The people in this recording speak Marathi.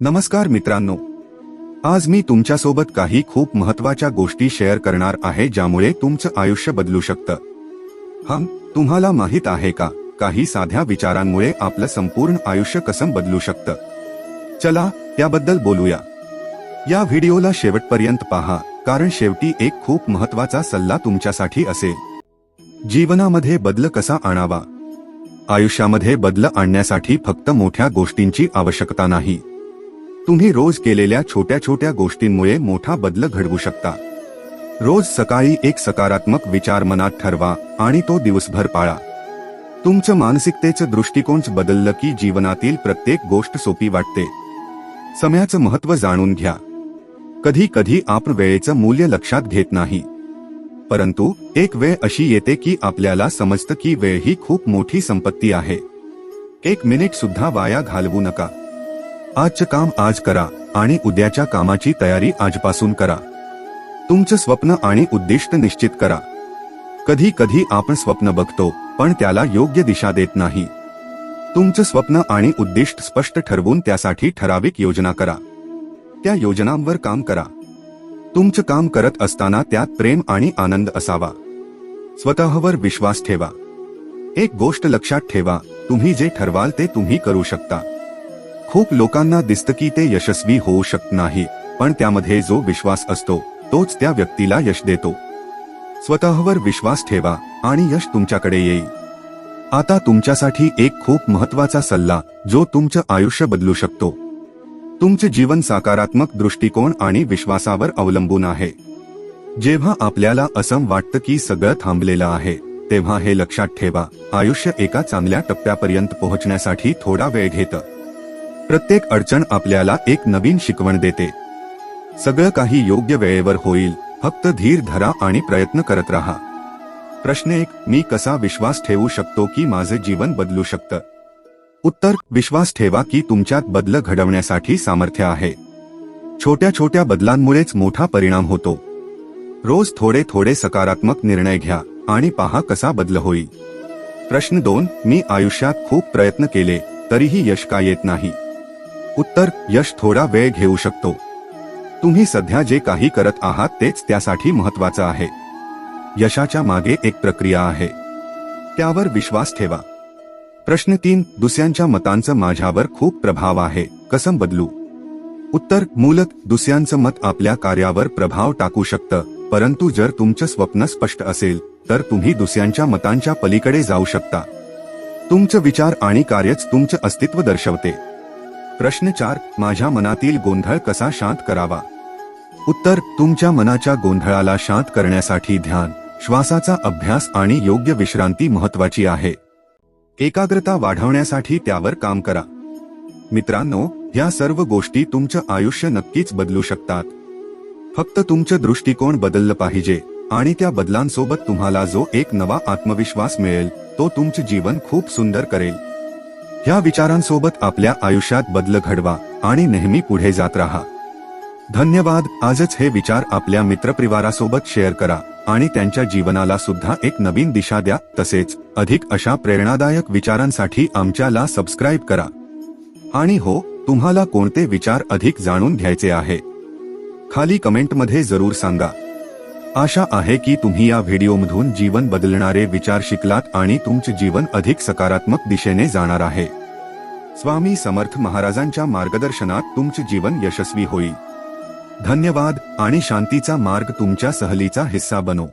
नमस्कार मित्रांनो. आज मी तुमच्यासोबत काही खूप महत्त्वाच्या गोष्टी शेअर करणार आहे ज्यामुळे तुमचं आयुष्य बदलू शकतं. हा तुम्हाला माहीत आहे का? काही साध्या विचारांमुळे आपलं संपूर्ण आयुष्य कसं बदलू शकतं? चला त्याबद्दल बोलूया. या व्हिडिओला शेवटपर्यंत पहा कारण शेवटी एक खूप महत्त्वाचा सल्ला तुमच्यासाठी असेल. जीवनामध्ये बदल कसा आणावा? आयुष्यामध्ये बदल आणण्यासाठी फक्त मोठ्या गोष्टींची आवश्यकता नाही. तुम्ही रोज केलेल्या छोट्या छोट्या गोष्टींमुळे मोठा बदल घडवू शकता. रोज सकाळी एक सकारात्मक विचार मनात ठरवा आणि तो दिवसभर पाळा. तुमचं मानसिकतेचं दृष्टिकोन बदललं की जीवनातील प्रत्येक गोष्ट सोपी वाटते. समयाचं महत्त्व जाणून घ्या. कधी कधी आपण वेळेचं मूल्य लक्षात घेत नाही. परंतु एक वेळ अशी येते की आपल्याला समजतं की वेळ ही खूप मोठी संपत्ती आहे. एक मिनिट सुद्धा वाया घालवू नका. आजचं काम आज करा आणि उद्याच्या कामाची तयारी आजपासून करा. तुमचं स्वप्न आणि उद्दिष्ट निश्चित करा. कधी कधी आपण स्वप्न बघतो पण त्याला योग्य दिशा देत नाही. तुमचं स्वप्न आणि उद्दिष्ट स्पष्ट ठरवून त्यासाठी ठराविक योजना करा. त्या योजनांवर काम करा. तुमचं काम करत असताना त्यात प्रेम आणि आनंद असावा. स्वतःवर विश्वास ठेवा. एक गोष्ट लक्षात ठेवा तुम्ही जे ठरवाल ते तुम्ही करू शकता. खूप लोकांना दिसतं की ते यशस्वी होऊ शकत नाही पण त्यामध्ये जो विश्वास असतो तोच त्या व्यक्तीला यश देतो. स्वतःवर विश्वास ठेवा आणि यश तुमच्याकडे येईल. आता तुमच्यासाठी एक खूप महत्त्वाचा सल्ला जो तुमचं आयुष्य बदलू शकतो. तुमचे जीवन सकारात्मक दृष्टिकोन आणि विश्वासावर अवलंबून आहे. जेव्हा आपल्याला असं वाटतं की सगळं थांबलेलं आहे तेव्हा हे लक्षात ठेवा आयुष्य एका चांगल्या टप्प्यापर्यंत पोहोचण्यासाठी थोडा वेळ घेतं. प्रत्येक अडचण आपल्याला एक नवीन शिकवण देते. सगळं काही योग्य वेळेवर होईल फक्त धीर धरा आणि प्रयत्न करत राहा. प्रश्न एक मी कसा विश्वास ठेवू शकतो की माझे जीवन बदलू शकतं? उत्तर विश्वास ठेवा की तुमच्यात बदल घडवण्यासाठी सामर्थ्य आहे. छोट्या छोट्या बदलांमुळेच मोठा परिणाम होतो. रोज थोडे थोडे सकारात्मक निर्णय घ्या आणि पहा कसा बदल होईल. प्रश्न दोन मी आयुष्यात खूप प्रयत्न केले तरीही यश का येत नाही? उत्तर यश थोडा वेळ घेऊ शकतो. तुम्ही सध्या जे काही करत आहात तेच त्यासाठी महत्वाचं आहे. यशाच्या मागे एक प्रक्रिया आहे. त्यावर विश्वास ठेवा. प्रश्न तीन दुसऱ्यांच्या मतांचं माझ्यावर खूप प्रभाव आहे. कसं बदलू? उत्तर मूलत दुसऱ्यांचं मत आपल्या कार्यावर प्रभाव टाकू शकतं. परंतु जर तुमचं स्वप्न स्पष्ट असेल तर तुम्ही दुसऱ्यांच्या मतांच्या पलीकडे जाऊ शकता. तुमचं विचार आणि कार्यच तुमचं अस्तित्व दर्शवते. प्रश्न चार माझ्या मनातील गोंधळ कसा शांत करावा? उत्तर तुमच्या मनाच्या गोंधळाला शांत करण्यासाठी ध्यान श्वासाचा अभ्यास आणि योग्य विश्रांती महत्वाची आहे. एकाग्रता वाढवण्यासाठी त्यावर काम करा. मित्रांनो या सर्व गोष्टी तुमचं आयुष्य नक्कीच बदलू शकतात. फक्त तुमचं दृष्टिकोन बदललं पाहिजे आणि त्या बदलांसोबत तुम्हाला जो एक नवा आत्मविश्वास मिळेल तो तुमचं जीवन खूप सुंदर करेल. या विचारांसोबत आपल्या आयुष्यात बदल घडवा आणि नेहमी पुढे जात राहा. धन्यवाद. आजच हे विचार आपल्या मित्रपरिवारासोबत शेअर करा आणि त्यांच्या जीवनाला सुद्धा एक नवीन दिशा द्या. तसेच अधिक अशा प्रेरणादायक विचारांसाठी आमच्याला सबस्क्राईब करा. आणि हो तुम्हाला कोणते विचार अधिक जाणून घ्यायचे आहे? खाली कमेंटमध्ये जरूर सांगा. आशा आहे की तुम्ही या व्हिडिओमधून जीवन बदलणारे विचार शिकलात आणि तुमचे जीवन अधिक सकारात्मक दिशेने जाणार आहे. स्वामी समर्थ महाराजांच्या मार्गदर्शनात तुमचे जीवन यशस्वी होईल. धन्यवाद आणि शांतीचा मार्ग तुमच्या सहलीचा हिस्सा बनो.